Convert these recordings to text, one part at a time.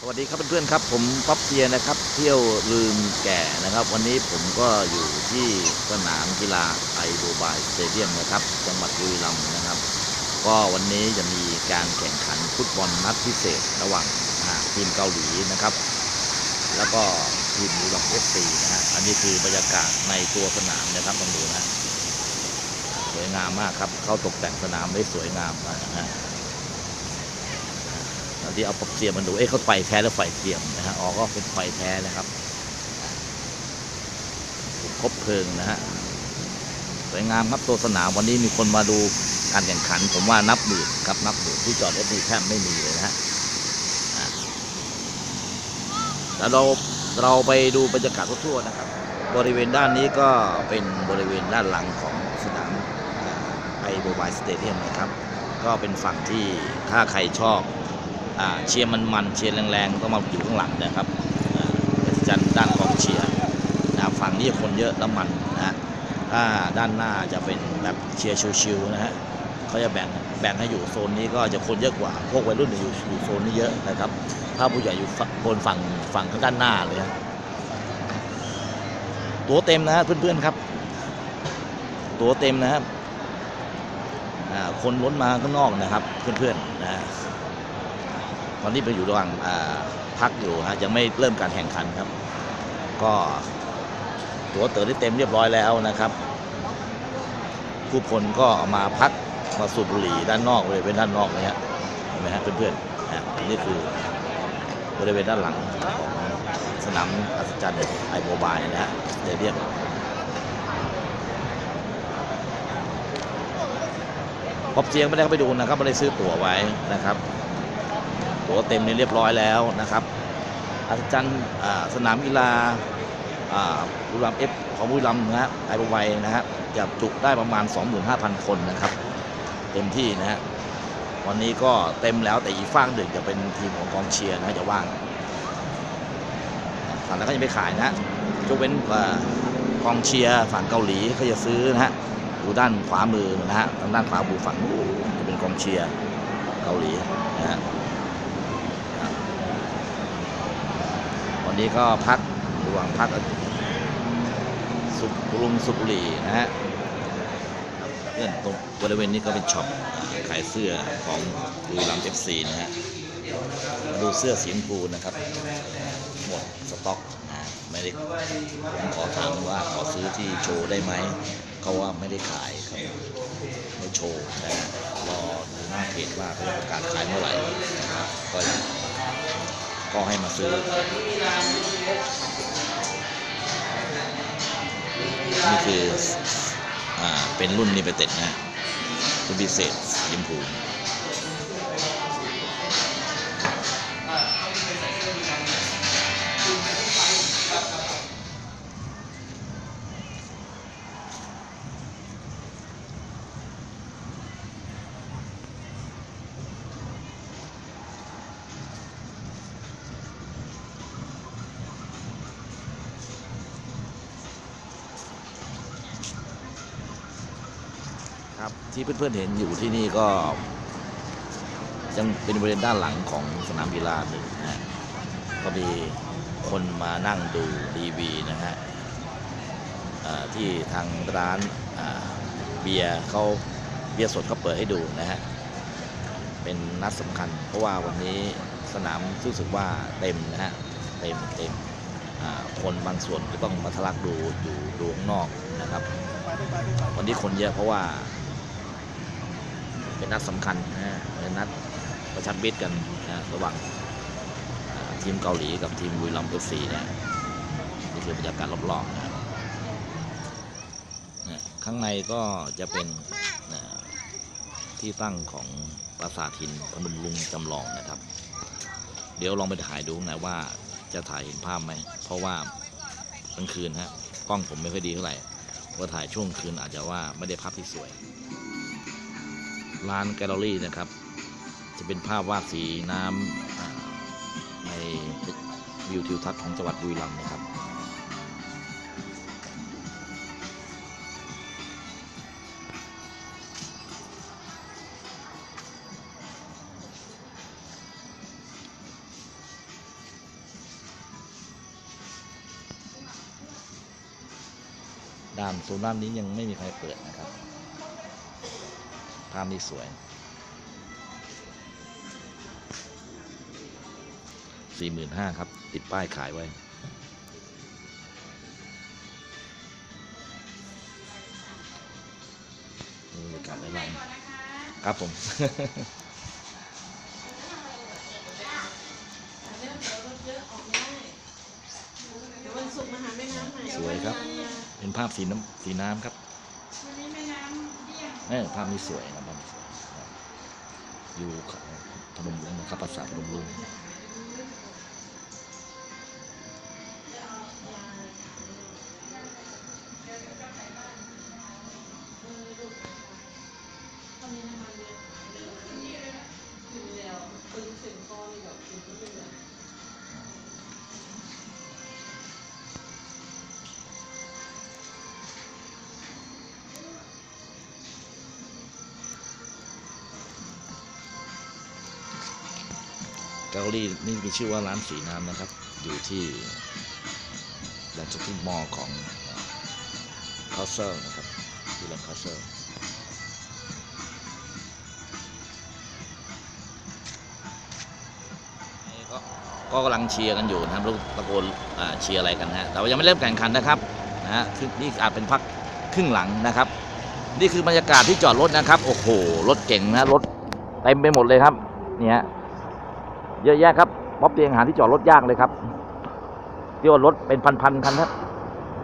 สวัสดีครับเพื่อนๆครับ ผมป๊อปเซียนะครับ เที่ยวลืมแก่นะครับ วันนี้ผมก็อยู่ที่สนามกีฬาไอโดบายสเตเดียมนะครับ จังหวัดบุรีรัมย์นะครับ ก็วันนี้จะมีการแข่งขันฟุตบอลนัดพิเศษระหว่างทีมเกาหลีนะครับ แล้วก็ทีมบุรีรัมย์เอฟซีนะฮะอันนี้คือบรรยากาศในตัวสนามนะครับลองดูนะสวยงามมากครับเขาตกแต่งสนามได้สวยงามมากนะฮะ ที่เอาปลั๊กเสียมมาดู เอ๊ะเขาไฟแท้หรือไฟเทียมนะฮะ อ๋อ ก็เป็นไฟแท้นะครับ ครบเพลิงนะฮะ สวยงามครับตัวสนามวันนี้มีคนมาดูการแข่งขัน ผมว่านับหมื่นครับนับหมื่นที่จอดรถนี่แทบไม่มีเลยนะฮะแล้วเราเราไปดูบรรยากาศทั่วๆนะครับ บริเวณด้านนี้ก็เป็นบริเวณด้านหลังของสนามไอโบบายสเตเดียมนะครับ ก็เป็นฝั่งที่ถ้าใครชอบ เชียร์มันๆเชียร์แรงๆต้องมาอยู่ข้างหลังนะครับอ่าเป็นจันด้านกองเชียร์นะฝั่งนี้คนเยอะแล้วมันนะถ้าด้านหน้าจะเป็นแบบเชียร์ชิวๆนะฮะเขาจะแบ่งแบ่งให้อยู่โซนนี้ก็จะคนเยอะกว่า พวกวัยรุ่นอยู่อยู่โซนนี้เยอะนะครับ ถ้าผู้ใหญ่อยู่ฝั่งบนฝั่งฝั่งข้างด้านหน้าเลยฮะตัวเต็มนะเพื่อนๆครับ ตัวเต็มนะครับคนล้นมาข้างนอกนะครับ เพื่อนๆนะ ตอนนี้ไปอยู่ระหว่างพักอยู่ฮะยังไม่เริ่มการแข่งขันครับ ก็ตั๋วเต๋อได้เต็มเรียบร้อยแล้วนะครับ ผู้คนก็มาพักมาสูบบุหรี่ด้านนอกบริเวณด้านนอกเลยฮะเห็นไหมฮะเพื่อนๆฮะนี่คือบริเวณด้านหลังของสนามอัศจรรย์ไอโมบายนะฮะสเตเดียมพบเจียงไม่ได้เข้าไปดูนะครับไม่ได้ซื้อตั๋วไว้นะครับ ตั๋วเต็มนี่เรียบร้อยแล้วนะครับอัศจรรย์สนามกีฬาบุรีรัมย์เอฟของบุรีรัมย์นะฮะไอโบไวนะฮะจะจุได้ประมาณ 25,000 คนนะครับ เต็มที่นะฮะวันนี้ก็เต็มแล้วแต่อีกฝั่งหนึ่งจะเป็นทีมของกองเชียร์นะจะว่างฝั่งนั้นก็ยังไม่ขายนะฮะยกเว้นอ่ากองเชียร์ฝั่งเกาหลีเขาจะซื้อนะฮะอยู่ด้านขวามือนะฮะทางด้านขวามือฝั่งนู้นจะเป็นกองเชียร์เกาหลีนะฮะ นี้ก็พักระหว่างพักสุขลุงสุบุหรีนะฮะเพื่อนตรงบริเวณนี้ก็เป็นช็อปขายเสื้อของบุรีรัมเอฟซีนะฮะมาดูเสื้อสีชมพูนะครับ หมดสต็อกนะไม่ได้ผมขอถามว่าขอซื้อที่โชว์ได้ไหมเขาว่าไม่ได้ขายครับไม่โชว์นะฮะรอดูหน้าเพจว่าเขาะประกาศขายเมื่อไหร่นะครับก็ ก็ให้มาซื้อ นี่คือ อ่า เป็นรุ่นนี้ไปเต็ดนะฮะรุ่นพิเศษยิมพู ที่เพื่อนๆเห็นอยู่ที่นี่ก็ ยังเป็นบริเวณด้านหลังของสนามกีฬาหนึ่งนะฮะก็มีคนมานั่งดูทีวีนะฮะที่ทางร้านเบียร์เขาเบียร์สดเขาเปิดให้ดูนะฮะเป็นนัดสำคัญ เพราะว่าวันนี้สนามรู้สึกว่าเต็มนะฮะเต็มเต็มคนบางส่วนก็ต้องมาทะลักดูอยู่ดูข้างนอกนะครับ วันนี้คนเยอะเพราะว่า เป็นนัดสำคัญนะฮะเป็นนัดประชันมิตรกันนะระหว่างทีมเกาหลีกับทีมบุรีรัมย์เอฟซีนะนี่คือบรรยากาศรอบๆนะข้างในก็จะเป็นนะที่ตั้งของปราสาทหินพนมลุงจำลองนะครับ เดี๋ยวลองไปถ่ายดูน่อยว่าจะถ่ายเห็นภาพไหม เพราะว่ากลางคืนฮะกล้องผมไม่ค่อยดีเท่าไหร่ว่าถ่ายช่วงคืนอาจจะว่าไม่ได้ภาพที่สวย ร้านแกลลอรี่นะครับ จะเป็นภาพวาดสีน้ำในวิวทิวทัศน์ของจังหวัดบุรีรัมย์นะครับด่านโซนด้านนี้ยังไม่มีใครเปิดนะครับาพนี้สวย สี่หมื่นห้าครับ ติดป้ายขายไว้นี่บรรยากาศด้านหลังครับผมเดี๋ยววันศุกร์มาหาแม่น้ำใหม่สวยครับ เป็นภาพสีน้ำสีน้ำครับวันนี้แม่น้ำ เออภาพนี้สวยนะภาพนี้สวยอยู่เขาพนมรุ้งนะครับภาษาพนมรุ้ง เกาลีนี่มีชื่อว่าร้านสีน้ำนะครับ อยู่ที่แลนด์ช็อปปิ้งมอลล์ของคาเซอร์นะครับที่แลนด์คาเซอร์ก็กำลังเชียร์กันอยู่นะครับลูกตะโกนเชียร์อะไรกันฮะแต่ว่ายังไม่เริ่มแข่งขันนะครับนะฮะคือนี่อาจเป็นพักครึ่งหลังนะครับ นี่คือบรรยากาศที่จอดรถนะครับ โอ้โห รถเก่งนะ รถเต็มไปหมดเลยครับ เนี่ย เยอะแยะครับม็อบเตียงหาที่จอดรถยากเลยครับเที่ยวรถเป็นพันๆคันครับ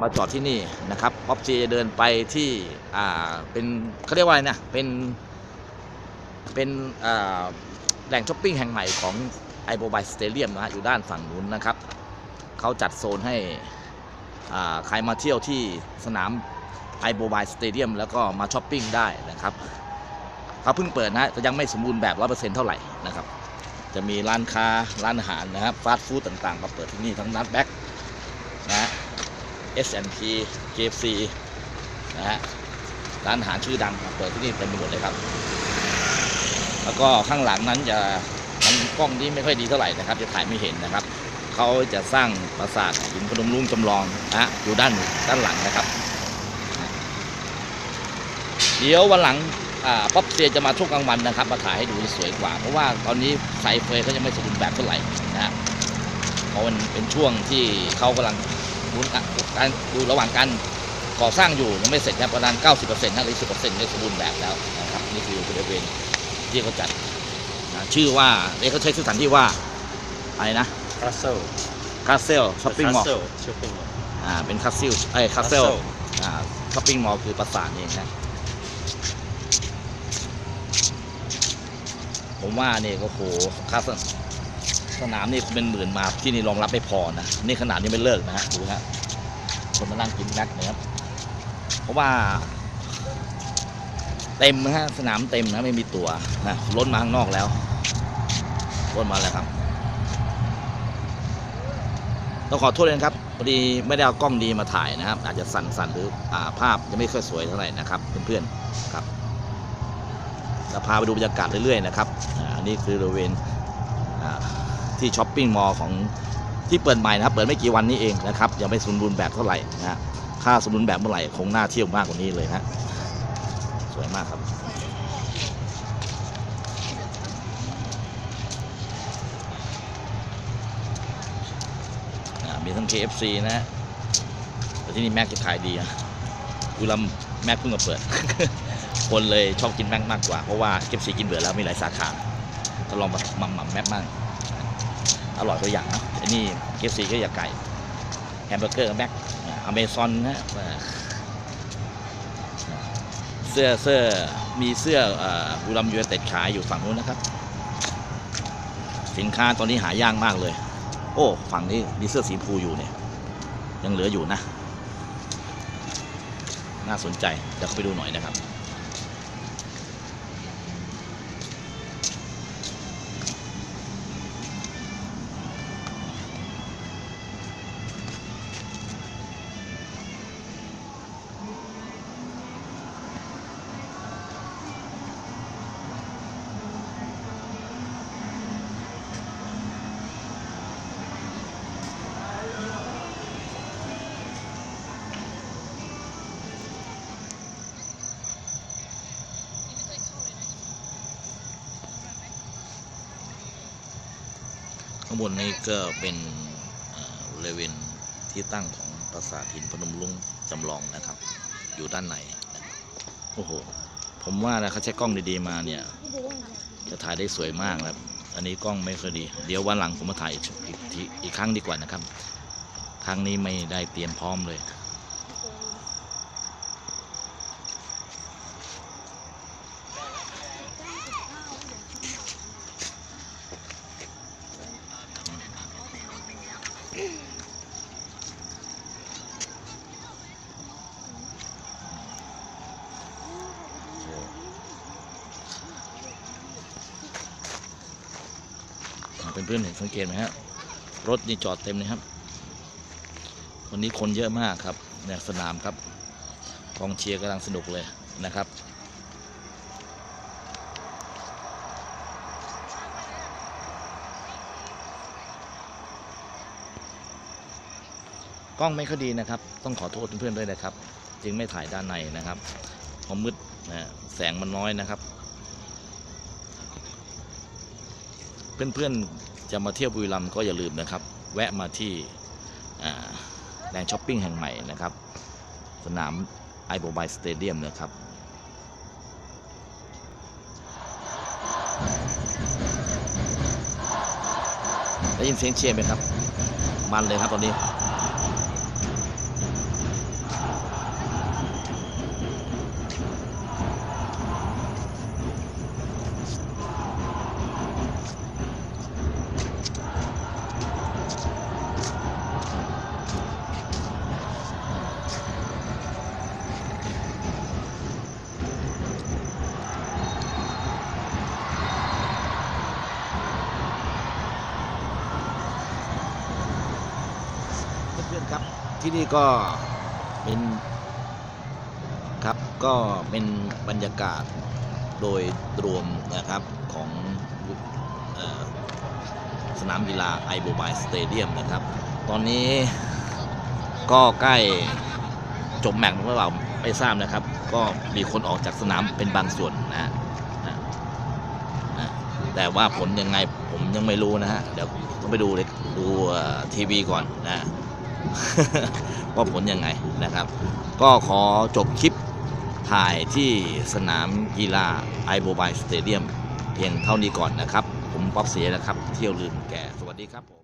มาจอดที่นี่นะครับม็อบเจจะเดินไปที่อ่าเป็นเขาเรียกว่าอะไรนะเป็นเป็นอ่าแหล่งช้อปปิ้งแห่งใหม่ของไอโบบายสเตเดียมนะฮะอยู่ด้านฝั่งนู้นนะครับเขาจัดโซนให้อ่าใครมาเที่ยวที่สนามไอโบบายสเตเดียมแล้วก็มาช้อปปิ้งได้นะครับเขาเพิ่งเปิดนะแต่ยังไม่สมบูรณ์แบบร้อเปอร์เซ็นต์เท่าไหร่นะครับ จะมีร้านค้าร้านอาหารนะครับฟาสต์ฟู้ดต่างๆ มาเปิดที่นี่ทั้งนัดแบ็กนะฮะ S&P KFC นะฮะร้านอาหารชื่อดังมาเปิดที่นี่เต็มไปหมดเลยครับ แล้วก็ข้างหลังนั้นจะมันกล้องนี้ไม่ค่อยดีเท่าไหร่นะครับ จะถ่ายไม่เห็นนะครับเขาจะสร้างปราสาทหินพนมรุ้งจำลองนะฮะอยู่ด้านด้านหลังนะครับ เดี๋ยววันหลัง ป๊อปเซียจะมาช่วงกลางวันนะครับ มาถ่ายให้ดูสวยกว่า เพราะว่าตอนนี้ไฟเฟยเขายังไม่สมบูรณ์แบบเท่าไหร่นะฮะเพราะมันเป็นช่วงที่เขากำลังดูการดูระหว่างการก่อสร้างอยู่ยังไม่เสร็จนะประมาณ 90%นะหรือ10%ไม่สมบูรณ์แบบแล้วนะครับนี่คือบริเวณที่เขาจัดนะชื่อว่าเอ้เขาใช้สถานที่ว่าอะไรนะ Castle คาเซลช้อปปิ้งมอลล์ Castle Shopping Mall อ่าเป็นคาซิลเอ้คาเซล Castle อ่าช้อปปิ้งมอลล์คือปราสาทนี่เองนะ ผมว่านี่ก็โหค่าสสนามนี่เป็นหมื่นมาที่นี่รองรับไม่พอนะนี่ขนาดนี้ไม่เลิกนะฮะดูฮะคนมานั่งกินแม็กนะครับเพราะว่า เต็มนะฮะสนามเต็มนะไม่มีตัวนะล้นมาข้างนอกแล้วล้นมาแล้วครับต้องขอโทษเลยนะครับพอดีไม่ได้เอากล้องดีมาถ่ายนะครับ อาจจะสั่นๆหรืออ่าภาพจะไม่ค่อยสวยเท่าไหร่นะครับเพื่อนๆครับ จะพาไปดูบรรยากาศเรื่อยๆนะครับอ่าอันนี้คือบริเวณอ่าที่ช้อปปิ้งมอลล์ของที่เปิดใหม่นะครับ เปิดไม่กี่วันนี้เองนะครับยังไม่สมบูรณ์แบบเท่าไหร่นะฮะถ้าสมบูรณ์แบบเมื่อไหร่คงน่าเที่ยวมากกว่านี้เลยฮะสวยมากครับอ่ามีทั้ง KFC นะฮะแต่ที่นี่แม็กจะขายดีนะกูลำแม็กเพิ่งมาเปิด คนเลยชอบกินแม็กมากกว่า เพราะว่า KFC กินเบื่อแล้วมีหลายสาขาก็ลองมาหม่ำหม่ำแม็กบ้างอร่อยตัวอย่างนะอันนี้ KFC ก็อยากไก่แฮมเบอร์เกอร์แม็กอเมซอนนะเสื้อเสื้อมีเสื้อบุรีรัมย์ยูไนเต็ดขายอยู่ฝั่งนู้นนะครับ สินค้าตอนนี้หายากมากเลย โอ้ฝั่งนี้มีเสื้อสีพูอยู่เนี่ย ยังเหลืออยู่นะ น่าสนใจเดี๋ยวไปดูหน่อยนะครับ ข้างบนนี้ก็เป็นเอ่อบริเวณที่ตั้งของปราสาทหินพนมรุ้งจำลองนะครับ อยู่ด้านในโอ้โห ผมว่านะเขาใช้กล้องดีๆมาเนี่ย จะถ่ายได้สวยมากครับ อันนี้กล้องไม่ค่อยดี เดี๋ยววันหลังผมมาถ่ายอีกอีกทีอีกครั้งดีกว่านะครับ ครั้งนี้ไม่ได้เตรียมพร้อมเลย เป็นเพื่อนๆเห็นสังเกตไหมฮะรถนี่จอดเต็มเลยครับ วันนี้คนเยอะมากครับเนี่ยสนามครับกองเชียร์กำลังสนุกเลยนะครับกล้องไม่ค่อยดีนะครับ ต้องขอโทษเพื่อนๆด้วยนะครับ จึงไม่ถ่ายด้านในนะครับเพราะมืดนะแสงมันน้อยนะครับ เพื่อนๆ จะมาเที่ยวบุรีรัมย์ก็อย่าลืมนะครับ แวะมาที่แหล่งช้อปปิ้งแห่งใหม่นะครับ สนามไอโบบายสเตเดียมนะครับได้ยินเสียงเชียร์ไหมครับ มันเลยครับตอนนี้ ที่นี่ก็เป็นครับก็เป็นบรรยากาศโดยรวมนะครับของออสนามกีฬาไอโบบายสเตเดียมนะครับ ตอนนี้ก็ใกล้จบแมตช์หรือเปล่าไม่ทราบนะครับ ก็มีคนออกจากสนามเป็นบางส่วนนะฮะนะนะแต่ว่าผลยังไงผมยังไม่รู้นะฮะ เดี๋ยวต้องไปดูเลยดูทีวีก่อนนะ ว่าผลยังไงนะครับ ก็ขอจบคลิปถ่ายที่สนามกีฬาไอโบบายสเตเดียมเพียงเท่านี้ก่อนนะครับ ผมป๊อปเสียนะครับ เที่ยวลืมแก่สวัสดีครับ